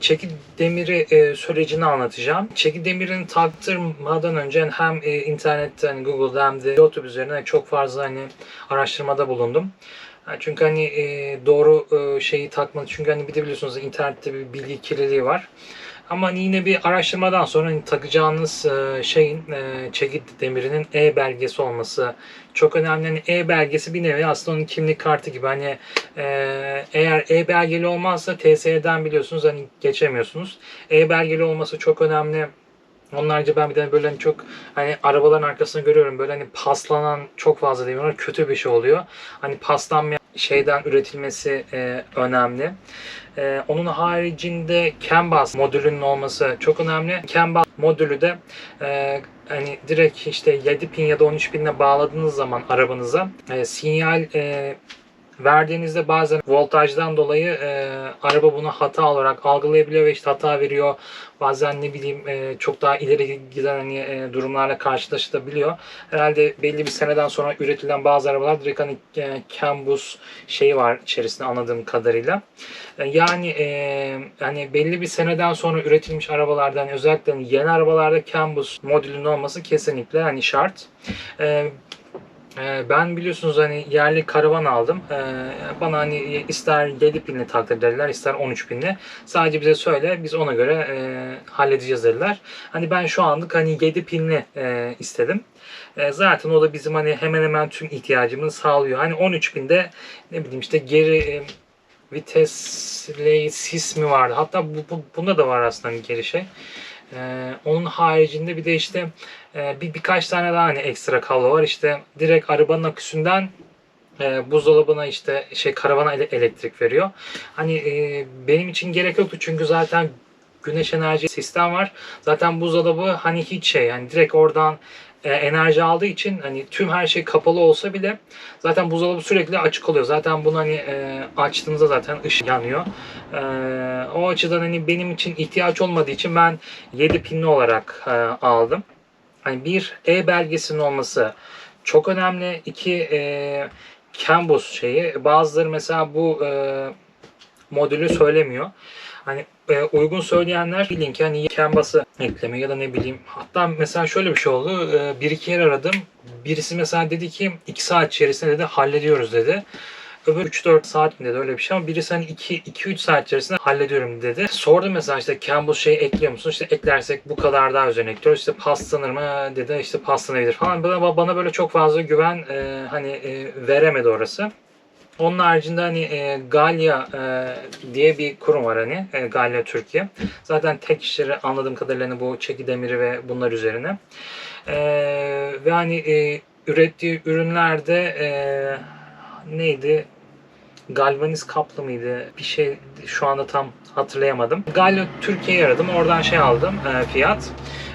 Çeki demiri e, sürecini anlatacağım. Çeki demirini taktırmadan önce hem e, internetten, Google'da hem de YouTube üzerine çok fazla hani araştırmada bulundum. Çünkü hani e, doğru e, şeyi takmadı. Çünkü hani bir de biliyorsunuz internette bir bilgi kirliliği var. Ama yine bir araştırmadan sonra hani takacağınız e, şeyin e, çekit demirinin E belgesi olması çok önemli. Hani E belgesi bir nevi aslında onun kimlik kartı gibi. Hani e, eğer E belgeli olmazsa TSE'den biliyorsunuz hani geçemiyorsunuz. E belgeli olması çok önemli. Onun harici ben bir de böyle hani çok hani arabaların arkasında görüyorum böyle hani paslanan çok fazla demir var. Kötü bir şey oluyor. Hani paslanmayan şeyden üretilmesi e, önemli. E, onun haricinde CAN bus modülünün olması çok önemli. CAN bus modülü de e, hani direkt işte 7 pin ya da 13 pinle bağladığınız zaman arabanıza e, sinyal e, verdiğinizde bazen voltajdan dolayı e, araba bunu hata olarak algılayabiliyor ve işte hata veriyor. Bazen ne bileyim e, çok daha ileri giden hani e, durumlarla karşılaşılabiliyor. Herhalde belli bir seneden sonra üretilen bazı arabalar direkt hani e, CAN bus şeyi var içerisinde anladığım kadarıyla. E, yani e, hani belli bir seneden sonra üretilmiş arabalardan hani özellikle yeni arabalarda CAN bus modülünün olması kesinlikle hani şart. E, Ben biliyorsunuz hani yerli karavan aldım. Ee, Bana hani ister 7 pinli taktır dediler, ister 13 pinli. Sadece bize söyle, biz ona göre e, halledeceğiz dediler. Hani ben şu anlık hani 7 pinli e, istedim. E, zaten o da bizim hani hemen hemen tüm ihtiyacımızı sağlıyor. Hani 13 pinde ne bileyim işte geri e, vitesli sis mi vardı? Hatta bu, bu, bunda da var aslında hani geri şey. Ee, onun haricinde bir de işte e, bir birkaç tane daha hani ekstra kablo var. İşte direkt arabanın aküsünden e, buzdolabına işte şey karavana ele- elektrik veriyor. Hani e, benim için gerek yoktu çünkü zaten güneş enerji sistem var. Zaten buzdolabı hani hiç şey yani direkt oradan enerji aldığı için hani tüm her şey kapalı olsa bile zaten buzdolabı sürekli açık oluyor. Zaten bunu hani e, açtığınızda zaten ışık yanıyor. E, o açıdan hani benim için ihtiyaç olmadığı için ben 7 pinli olarak e, aldım. Hani bir E belgesinin olması çok önemli. İki e, CAN bus şeyi. Bazıları mesela bu e, modülü söylemiyor. Hani e, uygun söyleyenler bilin ki hani CAN bus'ı ekleme ya da ne bileyim. Hatta mesela şöyle bir şey oldu. E, bir iki yer aradım. Birisi mesela dedi ki 2 saat içerisinde dedi hallediyoruz dedi. Öbür 3-4 saat mi dedi öyle bir şey ama birisi hani 2-3 saat içerisinde hallediyorum dedi. Sordum mesela işte Campbell şey ekliyor musun? İşte eklersek bu kadar daha üzerine ekliyoruz. İşte paslanır mı dedi işte paslanabilir falan. Bana, bana böyle çok fazla güven e, hani e, veremedi orası. Onun haricinde hani e, Galya e, diye bir kurum var hani e, Galya Türkiye. Zaten tek işleri anladığım kadarıyla hani bu çeki demiri ve bunlar üzerine. E, ve hani e, ürettiği ürünlerde e, neydi? Galvaniz kaplı mıydı? Bir şey şu anda tam hatırlayamadım. Galya Türkiye'yi aradım. Oradan şey aldım e, fiyat.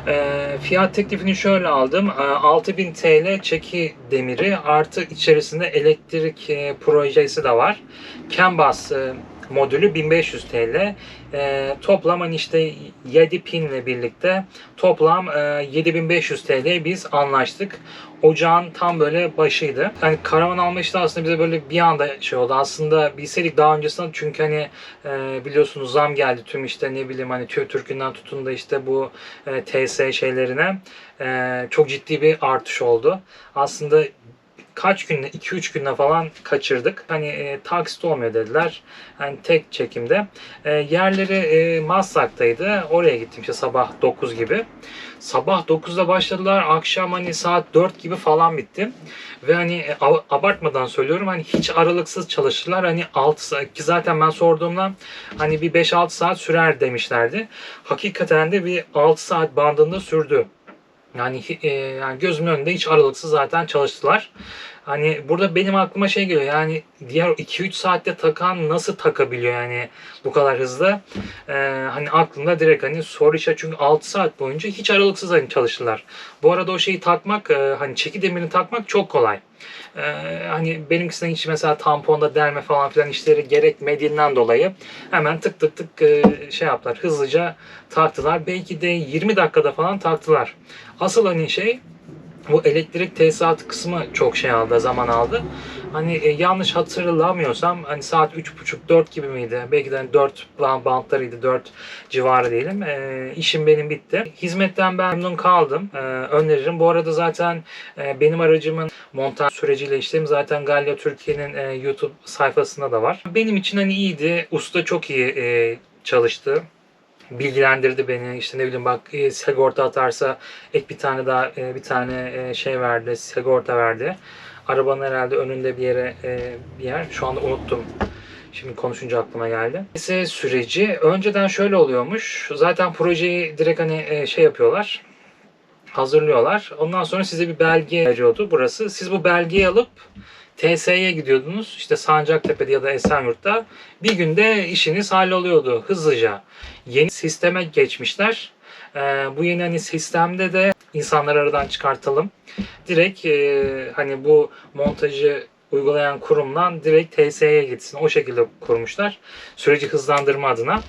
E, fiyat teklifini şöyle aldım. E, 6000 TL çeki demiri artı içerisinde elektrik e, projesi de var. CAN bus e, modülü 1500 TL. E, toplam hani işte 7 pinle birlikte toplam e, 7500 TL biz anlaştık. Ocağın tam böyle başıydı. Hani karavan alma işi de aslında bize böyle bir anda şey oldu. Aslında bilseydik daha öncesinde çünkü hani e, biliyorsunuz zam geldi tüm işte ne bileyim hani Türk Türk'ünden tutun da işte bu e, TS şeylerine e, çok ciddi bir artış oldu. Aslında kaç günde 2-3 günde falan kaçırdık. Hani e, taksit olmuyor dediler. Hani tek çekimde. E, yerleri e, Maslak'taydı. Oraya gittim işte sabah 9 gibi. Sabah 9'da başladılar. Akşam hani saat 4 gibi falan bitti. Ve hani e, ab- abartmadan söylüyorum hani hiç aralıksız çalıştılar. Hani 6 saat ki zaten ben sorduğumda hani bir 5-6 saat sürer demişlerdi. Hakikaten de bir 6 saat bandında sürdü. Yani, e, yani gözümün önünde hiç aralıksız zaten çalıştılar. Hani burada benim aklıma şey geliyor yani diğer 2-3 saatte takan nasıl takabiliyor yani bu kadar hızlı? Ee, hani aklımda direkt hani işareti çünkü 6 saat boyunca hiç aralıksız hani çalıştılar. Bu arada o şeyi takmak e, hani çeki demirini takmak çok kolay. Ee, hani benimkisine hiç mesela tamponda delme falan filan işleri gerekmediğinden dolayı hemen tık tık tık e, şey yaptılar hızlıca taktılar. Belki de 20 dakikada falan taktılar. Asıl hani şey bu elektrik tesisatı kısmı çok şey aldı, zaman aldı. Hani e, yanlış hatırlamıyorsam hani saat 3.30-4 gibi miydi? Belki de hani 4 ban- bantlarıydı. 4 civarı diyelim. E, işim benim bitti. Hizmetten ben memnun kaldım. E, öneririm. Bu arada zaten e, benim aracımın montaj süreciyle işlem zaten Galya Türkiye'nin e, YouTube sayfasında da var. Benim için hani iyiydi. Usta çok iyi e, çalıştı bilgilendirdi beni. İşte ne bileyim bak e, sigorta atarsa ek bir tane daha e, bir tane e, şey verdi. Sigorta verdi. Arabanın herhalde önünde bir yere bir yer. Şu anda unuttum. Şimdi konuşunca aklıma geldi. Neyse süreci önceden şöyle oluyormuş. Zaten projeyi direkt hani şey yapıyorlar. Hazırlıyorlar. Ondan sonra size bir belge veriyordu burası. Siz bu belgeyi alıp TSE'ye gidiyordunuz. İşte Sancaktepe'de ya da Esenyurt'ta. Bir günde işiniz halloluyordu hızlıca. Yeni sisteme geçmişler. Ee, bu yeni hani sistemde de insanları aradan çıkartalım. Direkt e, hani bu montajı uygulayan kurumdan direkt TSE'ye gitsin. O şekilde kurmuşlar. Süreci hızlandırma adına.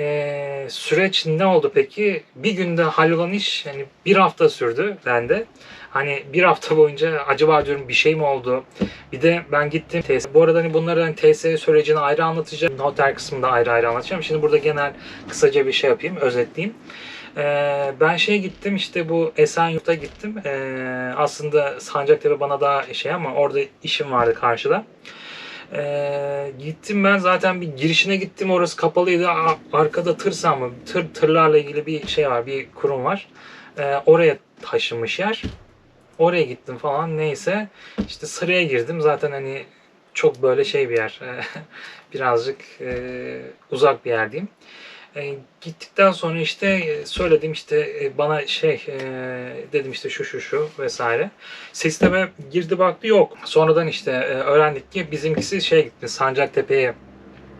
Ee, süreç ne oldu peki? Bir günde hallolan iş hani bir hafta sürdü bende. Hani bir hafta boyunca acaba diyorum bir şey mi oldu? Bir de ben gittim TS. Bu arada hani bunları hani TS sürecini ayrı anlatacağım. Noter kısmında ayrı ayrı anlatacağım. Şimdi burada genel kısaca bir şey yapayım, özetleyeyim. Ee, ben şeye gittim işte bu Esenyurt'a gittim. Ee, aslında Sancaktepe bana daha şey ama orada işim vardı karşıda. Ee, gittim ben zaten bir girişine gittim orası kapalıydı. A- Arkada tır mı? Tır, tırlarla ilgili bir şey var, bir kurum var. Ee, oraya taşınmış yer. Oraya gittim falan neyse. İşte sıraya girdim. Zaten hani çok böyle şey bir yer. Birazcık e, uzak bir yer diyeyim. E, gittikten sonra işte e, söyledim işte e, bana şey e, dedim işte şu şu şu vesaire. Sisteme girdi baktı yok. Sonradan işte e, öğrendik ki bizimkisi şey gitti Sancaktepe'ye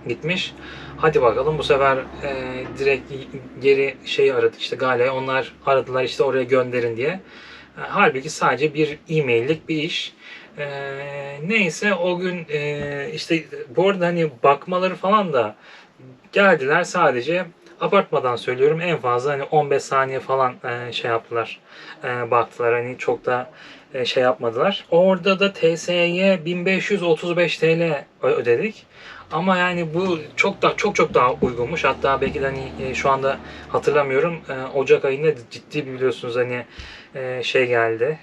gitmiş. Hadi bakalım bu sefer e, direkt geri şeyi aradık işte Gale'ye onlar aradılar işte oraya gönderin diye. E, halbuki sadece bir e-maillik bir iş. E, neyse o gün e, işte bu arada hani bakmaları falan da geldiler sadece abartmadan söylüyorum en fazla hani 15 saniye falan e, şey yaptılar e, baktılar hani çok da e, şey yapmadılar. Orada da TSE'ye 1535 TL ödedik. Ama yani bu çok da çok çok daha uygunmuş. Hatta belki de hani e, şu anda hatırlamıyorum. E, Ocak ayında ciddi bir biliyorsunuz hani e, şey geldi.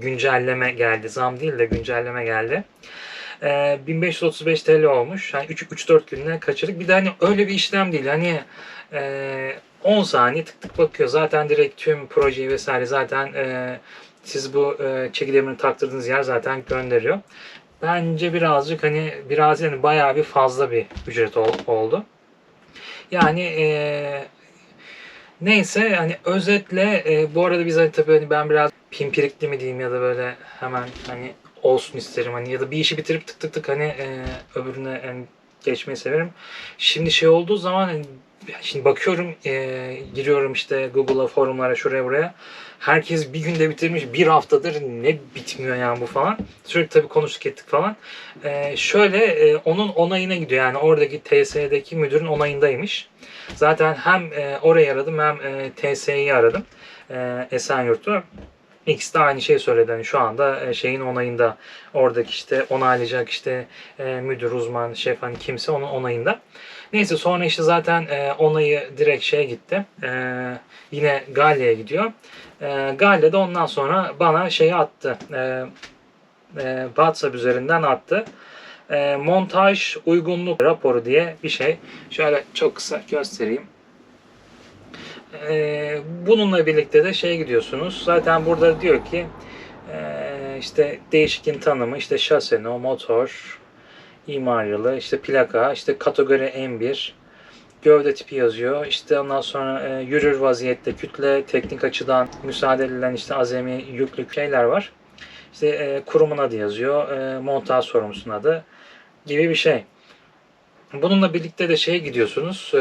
Güncelleme geldi. Zam değil de güncelleme geldi. E, 1535 TL olmuş. Yani 3-4 gününe kaçırdık. Bir de hani öyle bir işlem değil. Hani e, 10 saniye tık tık bakıyor. Zaten direkt tüm projeyi vesaire zaten e, siz bu e, çeki demirini taktırdığınız yer zaten gönderiyor. Bence birazcık hani biraz yani bayağı bir fazla bir ücret ol- oldu. Yani e, neyse hani özetle e, bu arada biz hani tabii hani ben biraz pimpirikli mi diyeyim ya da böyle hemen hani olsun isterim hani ya da bir işi bitirip tık tık tık hani e, öbürüne hani geçmeyi severim. Şimdi şey olduğu zaman hani şimdi bakıyorum e, giriyorum işte Google'a forumlara şuraya buraya. Herkes bir günde bitirmiş bir haftadır ne bitmiyor yani bu falan. Sürekli tabii konuştuk ettik falan. E, şöyle e, onun onayına gidiyor yani oradaki TSE'deki müdürün onayındaymış. Zaten hem e, orayı aradım hem e, TSE'yi aradım. E, Esenyurt'u. İkisi de aynı şey söyledi. Hani şu anda e, şeyin onayında. Oradaki işte onaylayacak işte e, müdür, uzman, şef hani kimse onun onayında. Neyse sonra işte zaten e, onayı direkt şeye gitti. Yine Galle'ye gidiyor. Galle de ondan sonra bana şeyi attı. WhatsApp üzerinden attı. Montaj uygunluk raporu diye bir şey. Şöyle çok kısa göstereyim. E, bununla birlikte de şeye gidiyorsunuz. Zaten burada diyor ki e, işte değişikin tanımı, işte şase, no, motor, imar yılı, işte plaka, işte kategori M1, gövde tipi yazıyor. İşte ondan sonra e, yürür vaziyette kütle, teknik açıdan müsaade edilen işte azami yüklük şeyler var. İşte e, kurumun adı yazıyor, e, montaj sorumlusunun adı gibi bir şey. Bununla birlikte de şeye gidiyorsunuz, e,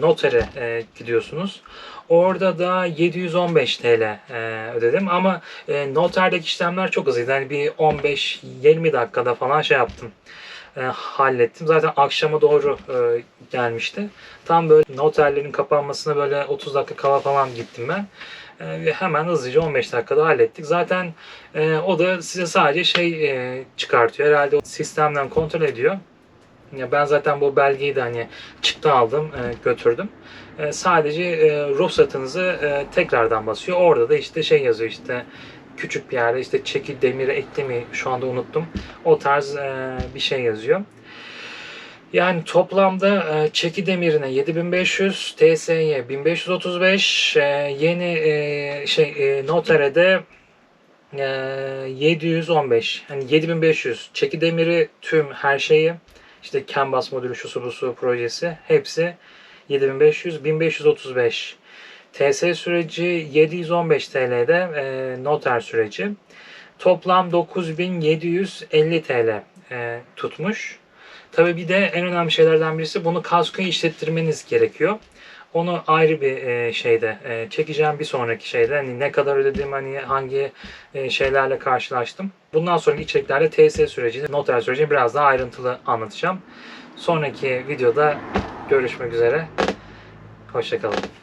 notere e, gidiyorsunuz. Orada da 715 TL e, ödedim ama e, noterdeki işlemler çok hızlıydı. Yani bir 15-20 dakikada falan şey yaptım. e, hallettim. Zaten akşama doğru e, gelmişti. Tam böyle noterlerin kapanmasına böyle 30 dakika kala falan gittim ben. E, hemen hızlıca 15 dakikada hallettik. Zaten e, o da size sadece şey e, çıkartıyor. Herhalde sistemden kontrol ediyor. Ya ben zaten bu belgeyi de hani çıktı aldım, e, götürdüm. E, sadece e, ruhsatınızı e, tekrardan basıyor. Orada da işte şey yazıyor işte küçük bir yerde işte çeki demiri ekli mi şu anda unuttum. O tarz e, bir şey yazıyor. Yani toplamda e, çeki demirine 7500, TS'ye 1535, e, yeni e, şey e, notere de e, 715. Hani 7500 çeki demiri tüm her şeyi işte Canvas modülü şusu busu projesi hepsi 7500 1535 TS süreci 715 TL'de e, noter süreci. Toplam 9750 TL e, tutmuş. Tabii bir de en önemli şeylerden birisi bunu kaskoyu işlettirmeniz gerekiyor. Onu ayrı bir e, şeyde e, çekeceğim bir sonraki şeyde. Hani ne kadar ödedim, hani hangi e, şeylerle karşılaştım. Bundan sonraki içeriklerde TS sürecini, noter sürecini biraz daha ayrıntılı anlatacağım. Sonraki videoda görüşmek üzere. Hoşçakalın.